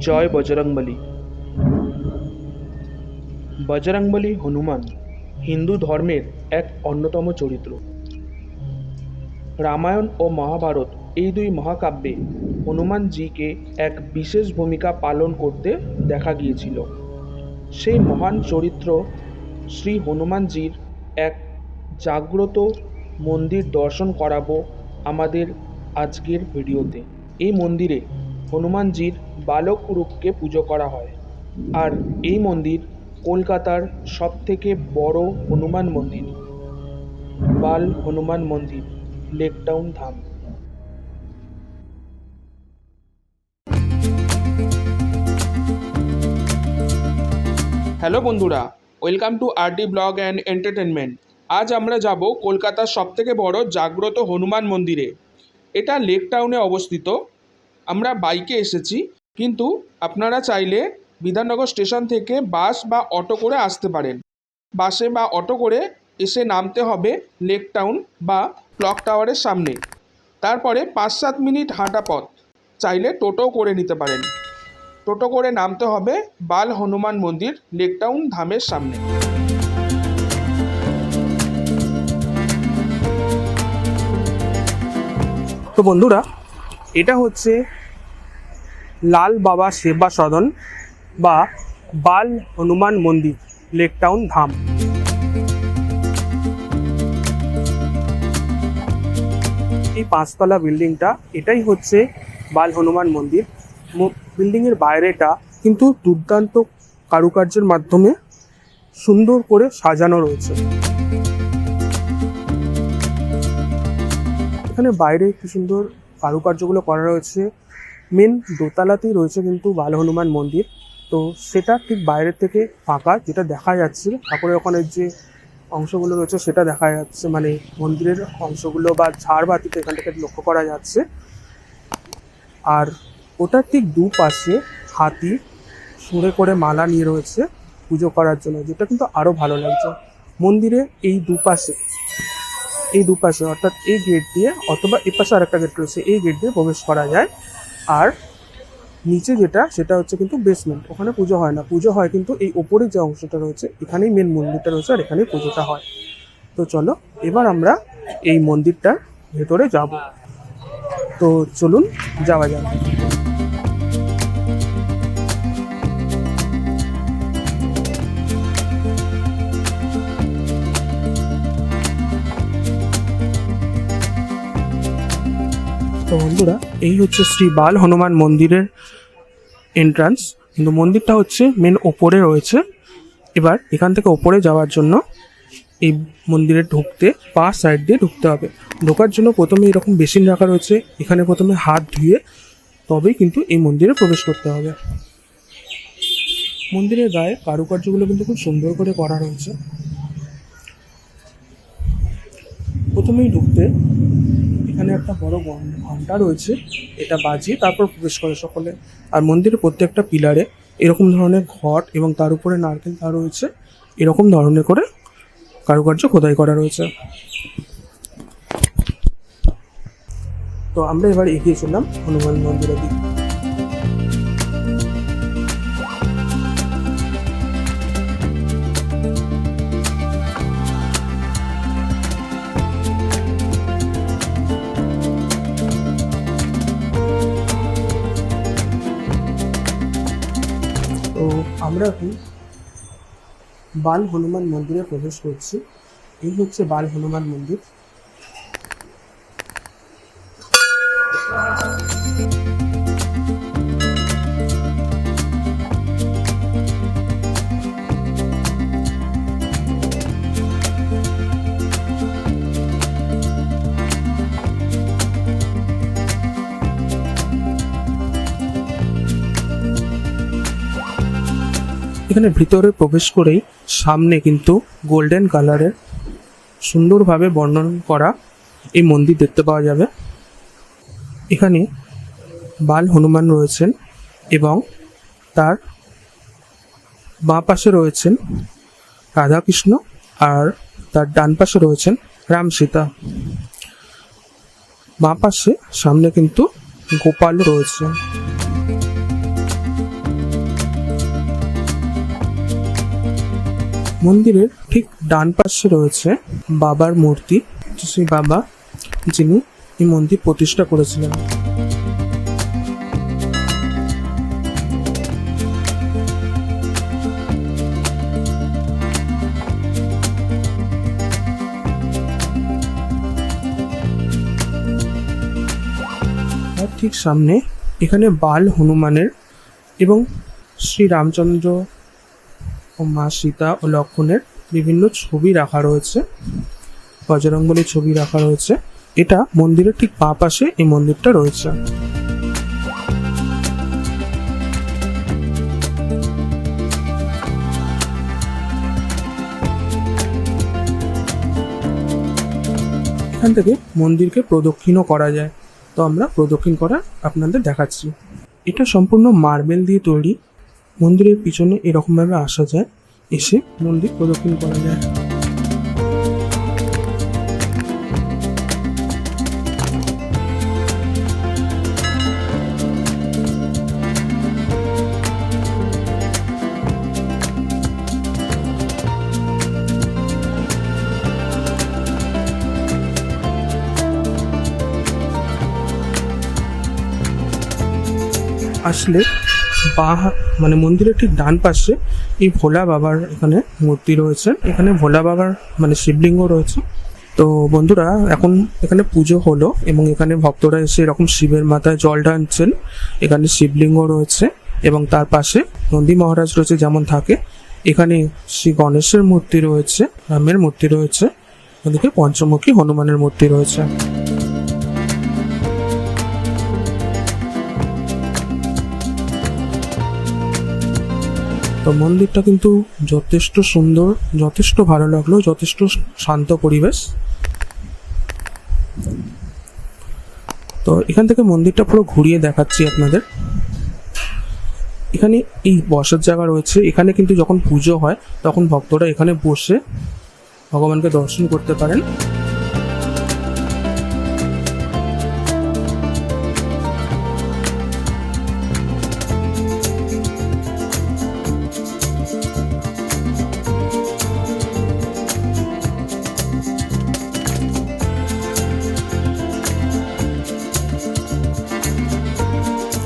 জয় বজরংবলী। বজরংবলী হনুমান হিন্দু ধর্মের এক অন্যতম চরিত্র। রামায়ণ ও মহাভারত এই দুই মহাকাব্যে হনুমানজিকে এক বিশেষ ভূমিকা পালন করতে দেখা গিয়েছিল। সেই মহান চরিত্র শ্রী হনুমানজির এক জাগ্রত মন্দির দর্শন করাবো আমাদের আজকের ভিডিওতে। এই মন্দিরে হনুমানজির বালক রূপকে পুজো করা হয়। আর এই মন্দির কলকাতার সবথেকে বড় হনুমান মন্দির, বাল হনুমান মন্দির লেকটাউন ধাম। হ্যালো বন্ধুরা, welcome to R D blog and entertainment আজ আমরা যাব কলকাতার সবথেকে বড় জাগ্রত হনুমান মন্দিরে। এটা লেক টাউনে অবস্থিত। আমরা বাইকে এসেছি, কিন্তু আপনারা চাইলে বিধাননগর স্টেশন থেকে বাস বা অটো করে আসতে পারেন। বাসে বা অটো করে এসে নামতে হবে লেক টাউন বা ক্লক টাওয়ারের সামনে। তারপরে পাঁচ সাত মিনিট হাঁটা পথ। চাইলে টোটো করে নিতে পারেন। টোটো করে নামতে হবে বাল হনুমান মন্দির লেকটাউন ধামের সামনে। তো বন্ধুরা, এটা হচ্ছে লাল বাবা সেবা সদন বা বাল হনুমান মন্দির লেকটাউন ধাম। এই পাঁচতলা বিল্ডিংটা, এটাই হচ্ছে বাল হনুমান মন্দির। বিল্ডিংয়ের বাইরেটা কিন্তু দুর্দান্ত কারুকার্যের মাধ্যমে সুন্দর করে সাজানো রয়েছে। এখানে বাইরে কি সুন্দর কারুকার্যগুলো করা রয়েছে। মেন দোতলাতেই রয়েছে কিন্তু বাল হনুমান মন্দির। তো সেটা ঠিক বাইরে থেকে ফাঁকা যেটা দেখা যাচ্ছে। ঠাকুরের ওখানে যে অংশগুলো রয়েছে সেটা দেখা যাচ্ছে। মানে মন্দিরের অংশগুলো বা ঝাড়বাতিতে এখান থেকে লক্ষ্য করা যাচ্ছে। আর ওটার ঠিক দুপাশে হাতি সুরে করে মালা নিয়ে রয়েছে পুজো করার জন্য, যেটা কিন্তু আরও ভালো লাগছে। মন্দিরে এই দুপাশে এই দুপাশে, অর্থাৎ এই গেট দিয়ে অথবা এপাশে পাশে আরেকটা গেট রয়েছে, এই গেট দিয়ে প্রবেশ করা যায়। আর নিচে যেটা, সেটা হচ্ছে কিন্তু বেসমেন্ট ওখানে পুজো হয় না। পুজো হয় কিন্তু এই ওপরে যে অংশটা রয়েছে, এখানেই মেন মন্দিরটা রয়েছে আর এখানেই পুজোটা হয়। তো চলো, এবার আমরা এই মন্দিরটার ভেতরে যাব। তো চলুন, যাওয়া যাক। তো বন্ধুরা, এই হচ্ছে শ্রী বাল হনুমান মন্দিরের এন্ট্রান্স কিন্তু মন্দিরটা হচ্ছে মেন ওপরে রয়েছে। এবার এখান থেকে ওপরে যাওয়ার জন্য এই মন্দিরে ঢুকতে পা সাইড দিয়ে ঢুকতে হবে। ঢোকার জন্য প্রথমে এরকম বেসিন রাখা রয়েছে। এখানে প্রথমে হাত ধুয়ে তবেই কিন্তু এই মন্দিরে প্রবেশ করতে হবে। মন্দিরের গায়ে কারুকার্যগুলো কিন্তু খুব সুন্দর করে করা রয়েছে। প্রথমেই ঢুকতে একটা বড় ঘণ্টা রয়েছে, এটা বাজিয়ে তারপর প্রবেশ করে সকলে। আর মন্দিরের প্রত্যেকটা পিলারে এরকম ধরনের ঘট এবং তার উপরে নারকেল তার রয়েছে, এরকম ধরনের করে কারুকার্য খোদাই করা রয়েছে। তো আমরা এবার এগিয়েছিলাম হনুমান মন্দিরের দিকে। আমরা এখন বাল হনুমান মন্দিরে প্রবেশ করছি। এই হচ্ছে বাল হনুমান মন্দির। এখানে ভিতরে প্রবেশ করেই সামনে কিন্তু গোল্ডেন কালারের সুন্দরভাবে বর্ণন করা এই মন্দির দেখতে পাওয়া যাবে। এখানে বাল হনুমান রয়েছেন এবং তার বাঁ পাশে রয়েছেন রাধাকৃষ্ণ আর তার ডান পাশে রয়েছেন রাম সীতা। বাঁ পাশে সামনে কিন্তু গোপাল রয়েছে মন্দিরের ঠিক ডান পাশে রয়েছে বাবার মূর্তি সেই বাবা যিনি এই মন্দির প্রতিষ্ঠা করেছিলেন। ঠিক সামনে এখানে বাল হনুমানের এবং শ্রী রামচন্দ্র ও মা সীতা ও লক্ষণের বিভিন্ন ছবি রাখা রয়েছে। বজরঙ্গলের ছবি রাখা রয়েছে। এটা মন্দিরের ঠিক পা পাশে এই মন্দিরটা রয়েছে। এখান থেকে মন্দিরকে প্রদক্ষিণও করা যায়। তো আমরা প্রদক্ষিণ করা আপনাদের দেখাচ্ছি। এটা সম্পূর্ণ মার্বেল দিয়ে তৈরি। মন্দিরের পিছনে এরকমভাবে আসা যায়। এসে মন্দির প্রদক্ষিণ করা যায়। আসলে বা মানে মন্দিরের ঠিক ডান পাশে এই ভোলা বাবার এখানে মূর্তি রয়েছে। এখানে ভোলা বাবার মানে শিবলিঙ্গ রয়েছে। তো বন্ধুরা, এখন এখানে পুজো হলো এবং এখানে ভক্তরা এসে এরকম শিবের মাথায় জল ঢালছেন। এখানে শিবলিঙ্গ রয়েছে এবং তার পাশে নন্দী মহারাজ রয়েছে যেমন থাকে। এখানে শ্রী গণেশের মূর্তি রয়েছে, রামের মূর্তি রয়েছে। ওদিকে পঞ্চমুখী হনুমানের মূর্তি রয়েছে। তো মন্দিরটা কিন্তু যথেষ্ট সুন্দর, যথেষ্ট ভালো লাগল, যথেষ্ট শান্ত পরিবেশ। তো এখান থেকে মন্দিরটা পুরো ঘুরিয়ে দেখাচ্ছি আপনাদের। এখানে এই বসার জায়গা রয়েছে। এখানে কিন্তু যখন পুজো হয়, তখন ভক্তরা এখানে বসে ভগবানকে দর্শন করতে পারেন।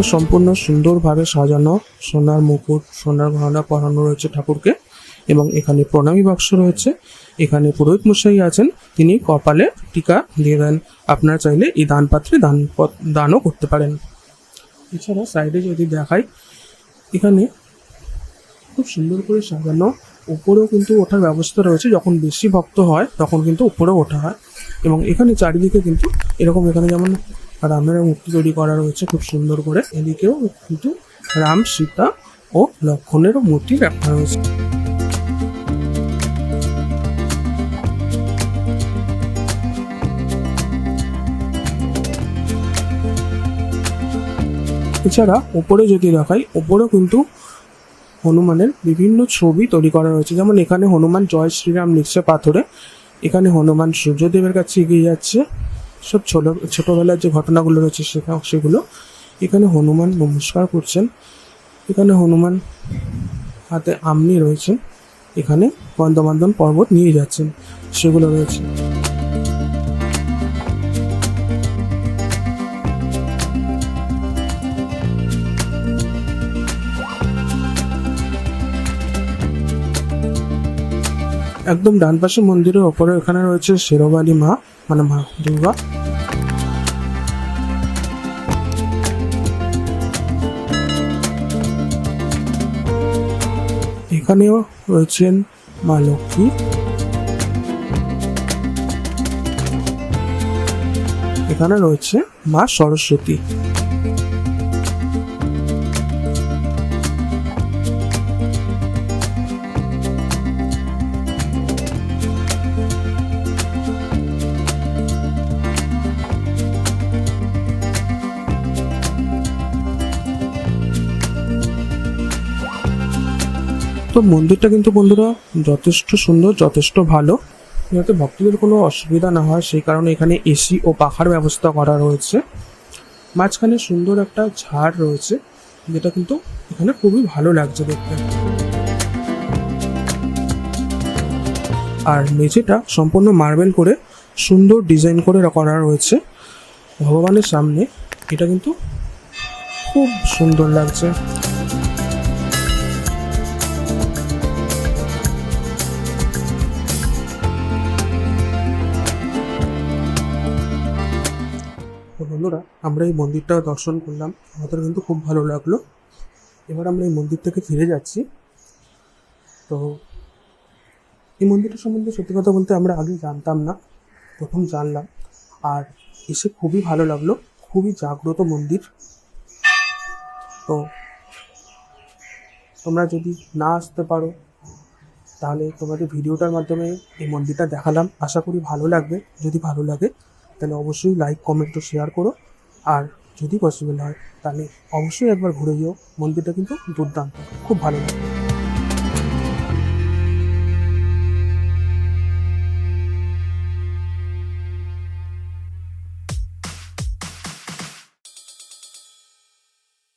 তো সম্পূর্ণ সুন্দরভাবে সাজানো সোনার মুকুট, সোনার গহনা পরানো রয়েছে ঠাকুরকে এবং এখানে প্রণামী বাক্স রয়েছে। এখানে পুরোহিত মশাই আছেন, তিনি কপালে টিকা দিয়ে দেন। আপনারা চাইলে এই দান পাত্রে দান দানও করতে পারেন। এছাড়া সাইডে যদি দেখাই, এখানে খুব সুন্দর করে সাজানো, উপরেও কিন্তু ওঠার ব্যবস্থা রয়েছে। যখন বেশি ভক্ত হয়, তখন কিন্তু উপরেও ওঠা হয় এবং এখানে চারিদিকে কিন্তু এরকম এখানে যেমন রামের মূর্তি তৈরি করা রয়েছে খুব সুন্দর করে। এদিকেও কিন্তু রাম, সীতা ও লক্ষণেরও মূর্তি রাখা রয়েছে এছাড়া ওপরে যদি দেখাই, ওপরেও কিন্তু হনুমানের বিভিন্ন ছবি তৈরি করা রয়েছে। যেমন এখানে হনুমান জয় শ্রীরাম লিখছে পাথরে, এখানে হনুমান সূর্যদেবের কাছে এগিয়ে যাচ্ছে। সব ছোট, ছোটবেলার যে ঘটনাগুলো রয়েছে সেটা সেগুলো এখানে হনুমান নমস্কার করছেন। এখানে হনুমান হাতে আমনি রয়েছেন এখানে বন্দমান্দন পর্বত নিয়ে যাচ্ছেন। সেগুলো রয়েছে। একদম ডান পাশে মন্দিরের ওপরে এখানে রয়েছে শেরবালি মা মানে মা দুর্গা। এখানেও রয়েছেন মা লক্ষ্মী। এখানে রয়েছে মা সরস্বতী। তো মন্দিরটা কিন্তু বন্ধুরা যথেষ্ট সুন্দর, যথেষ্ট ভালো। যাতে ভক্তদের কোনো অসুবিধা না হয়, সেই কারণে এখানে এসি ও পাখার ব্যবস্থা করা রয়েছে। মাঝখানে সুন্দর একটা ঝাড় রয়েছে, যেটা কিন্তু এখানে খুবই ভালো লাগছে দেখতে। আর মেঝেটা সম্পূর্ণ মার্বেল করে, সুন্দর ডিজাইন করে করা রয়েছে। ভগবানের সামনে এটা কিন্তু খুব সুন্দর লাগছে। বন্ধুরা, আমরা এই মন্দিরটা দর্শন করলাম। আমাদের কিন্তু খুব ভালো লাগল। এবার আমরা এই মন্দির থেকে ফিরে যাচ্ছি। তো এই মন্দিরটা সম্বন্ধে সত্যি কথা বলতে আমরা আগে জানতাম না, প্রথম জানলাম। আর এসে খুবই ভালো লাগল, খুবই জাগ্রত মন্দির। তো তোমরা যদি না আসতে পারো, তাহলে তোমাদের ভিডিওটার মাধ্যমে এই মন্দিরটা দেখালাম। আশা করি ভালো লাগবে। যদি ভালো লাগে তাহলে অবশ্যই লাইক কমেন্ট ও শেয়ার করো। আর যদি পসিবল হয়, তাহলে অবশ্যই একবার ঘুরে যেও। মন্দিরটা কিন্তু দুর্দান্ত। খুব ভালো লাগবে।